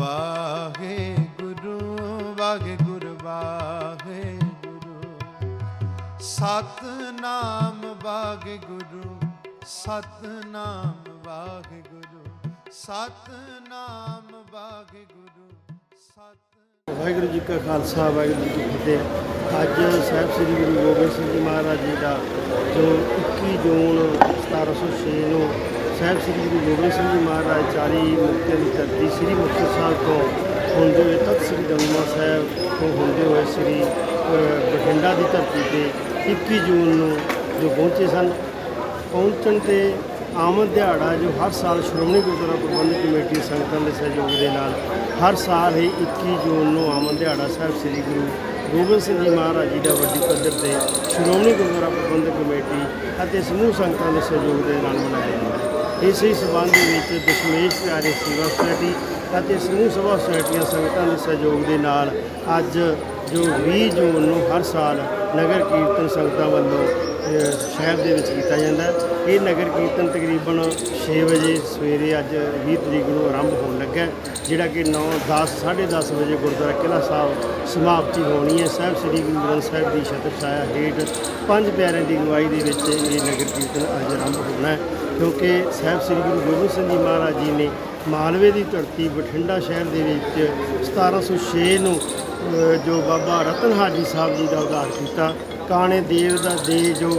ਵਾਹਿਗੁਰੂ ਵਾਹਿਗੁਰੂ ਵਾਹਿਗੁਰੂ ਸਤਨਾਮ ਵਾਹਿਗੁਰੂ ਸਤਨਾਮ ਵਾਹਿਗੁਰੂ ਸਤਨਾਮ ਵਾਹਿਗੁਰੂ ਸਤ ਵਾਹਿਗੁਰੂ ਜੀ ਕਾ ਖਾਲਸਾ, ਵਾਹਿਗੁਰੂ ਜੀ ਕੀ ਫਤਿਹ। ਅੱਜ ਸਾਹਿਬ ਸ੍ਰੀ ਗੁਰੂ ਗੋਬਿੰਦ ਸਿੰਘ ਜੀ ਮਹਾਰਾਜ ਜੀ ਦਾ ਜੋ 21 ਜੂਨ 1706 ਨੂੰ ਸਾਹਿਬ ਸ੍ਰੀ ਗੁਰੂ ਗੋਬਿੰਦ ਸਿੰਘ ਜੀ ਮਹਾਰਾਜ 40 ਮੁਕਤਿਆਂ ਦੀ ਧਰਤੀ ਸ੍ਰੀ ਮੁਕਤਸਰ ਸਾਹਿਬ ਤੋਂ ਹੁੰਦੇ ਹੋਏ, ਤਖਤ ਸ੍ਰੀ ਦਮਦਮਾ ਸਾਹਿਬ ਤੋਂ ਹੁੰਦੇ ਹੋਏ ਸ੍ਰੀ ਬਠਿੰਡਾ ਦੀ ਧਰਤੀ ਤੇ 21 ਜੂਨ ਨੂੰ ਜੋ ਪਹੁੰਚੇ ਸਨ। ਪਹੁੰਚਣ ਤੇ ਆਮਦ ਦਿਹਾੜਾ ਜੋ ਹਰ ਸਾਲ ਸ਼੍ਰੋਮਣੀ ਗੁਰਦੁਆਰਾ ਪ੍ਰਬੰਧਕ ਕਮੇਟੀ ਸੰਗਤਾਂ ਦੇ ਸਹਿਯੋਗ ਦੇ ਨਾਲ ਹਰ ਸਾਲ ਹੀ 21 ਜੂਨ ਨੂੰ ਆਮਦ ਦਿਹਾੜਾ ਸਾਹਿਬ ਸ੍ਰੀ ਗੁਰੂ ਗੋਬਿੰਦ ਸਿੰਘ ਜੀ ਮਹਾਰਾਜ ਜੀ ਦਾ ਵੱਡੀ ਪੱਧਰ ਤੇ ਸ਼੍ਰੋਮਣੀ ਗੁਰਦੁਆਰਾ ਪ੍ਰਬੰਧਕ ਕਮੇਟੀ ਅਤੇ ਸਮੂਹ ਸੰਗਤਾਂ ਦੇ ਸਹਿਯੋਗ ਦੇ ਨਾਲ ਮਨਾਇਆ ਜਾਂਦਾ ਹੈ। ਇਸੇ ਹੀ ਸਬੰਧ ਵਿੱਚ ਦਸ਼ਮੇਸ਼ ਪਿਆਰੇ ਸੇਵਾ ਸੁਸਾਇਟੀ ਅਤੇ ਸਮੂਹ ਸਭਾ ਸੁਸਾਇਟੀਆਂ ਸੰਗਤਾਂ ਦੇ ਸਹਿਯੋਗ ਦੇ ਨਾਲ ਅੱਜ ਜੋ 20 ਜੂਨ ਨੂੰ ਹਰ ਸਾਲ ਨਗਰ ਕੀਰਤਨ ਸੰਗਤਾਂ ਵੱਲੋਂ ਸ਼ਹਿਰ ਦੇ ਵਿੱਚ ਕੀਤਾ ਜਾਂਦਾ ਇਹ ਨਗਰ ਕੀਰਤਨ ਤਕਰੀਬਨ 6 ਵਜੇ ਸਵੇਰੇ ਅੱਜ 20 ਤਰੀਕ ਨੂੰ ਆਰੰਭ ਹੋਣ ਲੱਗਾ ਜਿਹੜਾ ਕਿ 9 10 10:30 ਵਜੇ ਗੁਰਦੁਆਰਾ ਕਿਲ੍ਹਾ ਸਾਹਿਬ ਸਮਾਪਤੀ ਹੋਣੀ ਹੈ। ਸਾਹਿਬ ਸ੍ਰੀ ਗੁਰੂ ਗ੍ਰੰਥ ਸਾਹਿਬ ਦੀ ਛਤਰ ਛਾਇਆ ਹੇਠ ਪੰਜ ਪਿਆਰਿਆਂ ਦੀ ਅਗਵਾਈ ਦੇ ਵਿੱਚ ਇਹ ਨਗਰ ਕੀਰਤਨ ਅੱਜ ਆਰੰਭ ਹੋਣਾ ਹੈ, ਕਿਉਂਕਿ ਸਾਹਿਬ ਸ੍ਰੀ ਗੁਰੂ ਗੋਬਿੰਦ ਸਿੰਘ ਜੀ ਮਹਾਰਾਜ ਜੀ ਨੇ ਮਾਲਵੇ ਦੀ ਧਰਤੀ ਬਠਿੰਡਾ ਸ਼ਹਿਰ ਦੇ ਵਿੱਚ 1706 ਨੂੰ ਜੋ ਬਾਬਾ ਰਤਨ ਹਾਜੀ ਸਾਹਿਬ ਜੀ ਦਾ ਉਦਾਰ ਕੀਤਾ। ਕਾਣੇ ਦੇਵ ਦਾ ਦੇ ਜੋ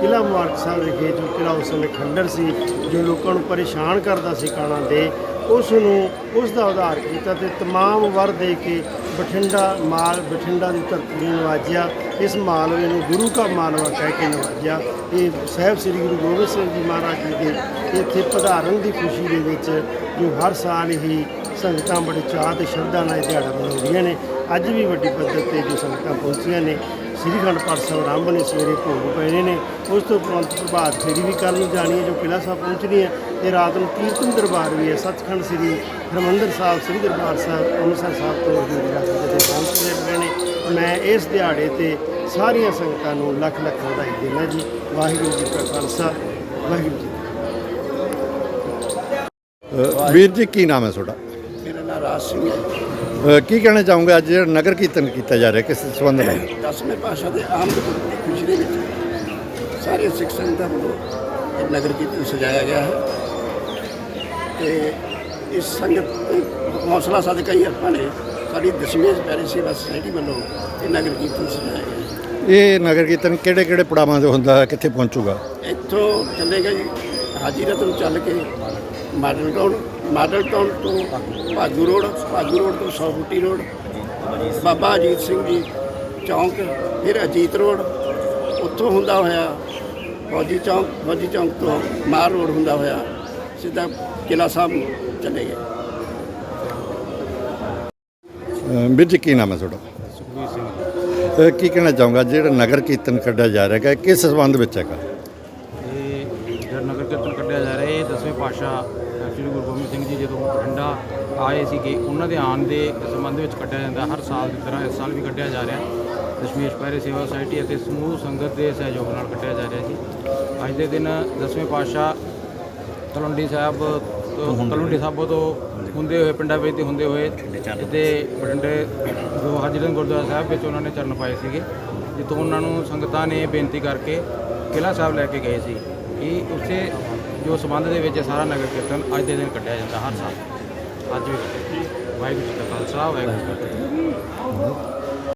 ਕਿਲ੍ਹਾ ਮੁਬਾਰਕ ਸਾਹਿਬ ਵਿਖੇ ਜੋ ਕਿਲ੍ਹਾ ਉਸ ਸਮੇਂ ਖੰਡਰ ਸੀ ਜੋ ਲੋਕਾਂ ਨੂੰ ਪਰੇਸ਼ਾਨ ਕਰਦਾ ਸੀ ਕਾਣਾ ਦੇ ਉਸ ਨੂੰ ਉਸ ਦਾ ਉਦਾਰ ਕੀਤਾ ਤੇ तमाम ਵਰ ਦੇ ਕੇ ਬਠਿੰਡਾ ਮਾਲ ਬਠਿੰਡਾ ਦੀ ਧਰਤੀ ਨੂੰ ਨਵਾਜਿਆ ਇਸ ਮਾਲਵੇ ਨੂੰ ਗੁਰੂ ਕਾ ਮਾਲਵਾ ਕਹਿ ਕੇ ਨਵਾਜਿਆ ਇਹ ਸਾਹਿਬ ਸ੍ਰੀ ਗੁਰੂ ਗੋਬਿੰਦ ਸਿੰਘ ਜੀ ਮਹਾਰਾਜ ਜੀ ਦੇ ਇੱਥੇ ਪਧਾਰਨ ਦੀ ਖੁਸ਼ੀ ਦੇ ਵਿੱਚ ਜੋ ਹਰ ਸਾਲ ਹੀ ਸੰਗਤਾਂ ਬੜੇ ਚਾਅ ਤੇ ਸ਼ਰਧਾ ਨਾਲ ਇਹ ਦਿਹਾੜਾ ਮਨਾਉਂਦੀਆਂ ਨੇ ਅੱਜ ਵੀ ਵੱਡੀ ਪੱਧਰ ਤੇ ਜੋ ਸੰਗਤਾਂ ਪਹੁੰਚੀਆਂ ਨੇ ਸ੍ਰੀ ਪਾਠ ਸਾਹਿਬ ਆਰੰਭ ਨੇ ਸਵੇਰੇ ਭੋਗ ਪੈਣੇ ਨੇ। ਉਸ ਤੋਂ ਉਪਰੰਤ ਪ੍ਰਭਾਤ ਫੇਰੀ ਵੀ ਕੱਲ੍ਹ ਨੂੰ ਜਾਣੀ ਹੈ ਜੋ ਕਿਲ੍ਹਾ ਸਾਹਿਬ ਪਹੁੰਚਣੀ ਹੈ ਤੇ ਰਾਤ ਨੂੰ ਕੀਰਤਨ ਦਰਬਾਰ ਵੀ ਹੈ। ਸੱਚਖੰਡ ਸ੍ਰੀ ਹਰਿਮੰਦਰ ਸਾਹਿਬ ਸ੍ਰੀ ਦਰਬਾਰ ਸਾਹਿਬ ਅੰਮ੍ਰਿਤਸਰ ਸਾਹਿਬ ਤੋਂ ਹਜ਼ੂਰੀ ਰੱਖਦੇ ਤੇ ਪਹੁੰਚਦੇ ਰਹੇ ਨੇ। ਮੈਂ ਇਸ ਦਿਹਾੜੇ ਤੇ ਸਾਰੀਆਂ ਸੰਗਤਾਂ ਨੂੰ ਲੱਖ ਲੱਖ ਵਧਾਈ ਦਿੰਦਾ ਜੀ। ਵਾਹਿਗੁਰੂ ਜੀ ਕਾ ਖਾਲਸਾ ਵਾਹਿਗੁਰੂ ਜੀ ਵੀਰ ਜੀ ਕੀ ਨਾਮ ਹੈ ਤੁਹਾਡਾ? ਮੇਰਾ ਨਾਮ ਰਾਜ ਸਿੰਘ ਹੈ। ਕੀ ਕਹਿਣਾ ਚਾਹੋਗੇ? ਅੱਜ ਜਿਹੜਾ ਨਗਰ ਕੀਰਤਨ ਕੀਤਾ ਜਾ ਰਿਹਾ ਕਿਸ ਸੰਬੰਧ ਨਾਲ? ਦਸਵੇਂ ਪਾਸ਼ਾ ਦੇ ਖੁਸ਼ੀ ਦੇ ਵਿੱਚ ਸਾਰੇ ਸਿੱਖ ਸੰਗਤਾਂ ਵੱਲੋਂ ਇਹ ਨਗਰ ਕੀਰਤਨ ਸਜਾਇਆ ਗਿਆ ਹੈ। ਤੇ ਇਸ ਸੰਗਤ ਹੌਸਲਾ ਸਦਕਾ ਹੀ ਆਪਾਂ ਨੇ ਸਾਡੀ ਦਸ਼ਮੇਸ਼ ਪਿਆਰੀ ਸੇਵਾ ਸੁਸਾਇਟੀ ਵੱਲੋਂ ਇਹ ਨਗਰ ਕੀਰਤਨ ਸਜਾਇਆ ਗਿਆ ਇਹ ਨਗਰ ਕੀਰਤਨ ਕਿਹੜੇ ਕਿਹੜੇ ਪੜਾਵਾਂ ਦੇ ਹੁੰਦਾ ਹੈ ਕਿੱਥੇ ਪਹੁੰਚੂਗਾ? ਇੱਥੋਂ ਚੱਲੇਗਾ ਜੀ ਹਾਜੀ ਰਤਨ ਚੱਲ ਕੇ ਮਾਡਲ ਟਾਊਨ ਮਾਡਲ ਟਾਊਨ ਤੋਂ ਭਾਜੂ ਰੋਡ ਭਾਜੂ ਰੋਡ ਤੋਂ ਸੌ ਫੁੱਟੀ ਰੋਡ ਬਾਬਾ ਅਜੀਤ ਸਿੰਘ ਜੀ ਚੌਂਕ ਫਿਰ ਅਜੀਤ ਰੋਡ ਉੱਥੋਂ ਹੁੰਦਾ ਹੋਇਆ ਫੌਜੀ ਚੌਂਕ ਫੌਜੀ ਚੌਂਕ ਤੋਂ ਮਾਰ ਰੋਡ ਹੁੰਦਾ ਹੋਇਆ ਸਿੱਧਾ ਕਿਲਾ ਸਾਹਿਬ ਚਲੇ ਗਏ। ਅ, ਵੀਰ ਜੀ ਕੀ ਨਾਮ ਹੈ ਤੁਹਾਡਾ? ਸੁਖਵੀਰ ਸਿੰਘ। ਕੀ ਕਹਿਣਾ ਚਾਹੋਗਾ? ਜਿਹੜਾ ਨਗਰ ਕੀਰਤਨ ਕੱਢਿਆ ਜਾ ਰਿਹਾ ਹੈ ਕਿਸ ਸੰਬੰਧ ਵਿੱਚ ਹੈਗਾ? ਇਹ ਜਿਹੜਾ ਨਗਰ ਕੀਰਤਨ ਕੱਢਿਆ ਜਾ ਰਿਹਾ ਇਹ ਦਸਵੇਂ ਪਾਤਸ਼ਾਹ ਸ੍ਰੀ ਗੁਰੂ ਗੋਬਿੰਦ ਸਿੰਘ ਜੀ ਜਦੋਂ ਬਠਿੰਡਾ ਆਏ ਸੀਗੇ ਉਹਨਾਂ ਦੇ ਆਉਣ ਦੇ ਸੰਬੰਧ ਵਿੱਚ ਕੱਢਿਆ ਜਾਂਦਾ ਹਰ ਸਾਲ ਦੀ ਤਰ੍ਹਾਂ ਇਸ ਸਾਲ ਵੀ ਕੱਢਿਆ ਜਾ ਰਿਹਾ। ਦਸ਼ਮੇਸ਼ ਪਹਿਰੇ ਸੇਵਾ ਸੁਸਾਇਟੀ ਅਤੇ ਸਮੂਹ ਸੰਗਤ ਦੇ ਸਹਿਯੋਗ ਨਾਲ ਕੱਢਿਆ ਜਾ ਰਿਹਾ ਜੀ ਅੱਜ ਦੇ ਦਿਨ ਦਸਵੇਂ ਪਾਤਸ਼ਾਹ ਤਲਵੰਡੀ ਸਾਹਿਬ ਤੋਂ ਤਲਵੰਡੀ ਸਾਬੋ ਤੋਂ ਹੁੰਦੇ ਹੋਏ ਪਿੰਡਾਂ ਵਿੱਚ ਹੁੰਦੇ ਹੋਏ ਤੇ ਬਠਿੰਡੇ ਜੋ ਹਾਜੀਰਨ ਗੁਰਦੁਆਰਾ ਸਾਹਿਬ ਵਿੱਚ ਉਹਨਾਂ ਨੇ ਚਰਨ ਪਾਏ ਸੀਗੇ ਜਿੱਥੋਂ ਉਹਨਾਂ ਨੂੰ ਸੰਗਤਾਂ ਨੇ ਬੇਨਤੀ ਕਰਕੇ ਕਿਲ੍ਹਾ ਸਾਹਿਬ ਲੈ ਕੇ ਗਏ ਸੀ ਇਹ ਉਸੇ ਜੋ ਸਬੰਧ ਦੇ ਵਿੱਚ ਇਹ ਸਾਰਾ ਨਗਰ ਕੀਰਤਨ ਅੱਜ ਦੇ ਦਿਨ ਕੱਢਿਆ ਜਾਂਦਾ ਹਰ ਸਾਲ। ਅੱਜ ਵੀ ਵਾਹਿਗੁਰੂ ਜੀ ਕਾ ਖਾਲਸਾ, ਵਾਹਿਗੁਰੂ ਜੀ ਕੀ ਫਤਿਹ।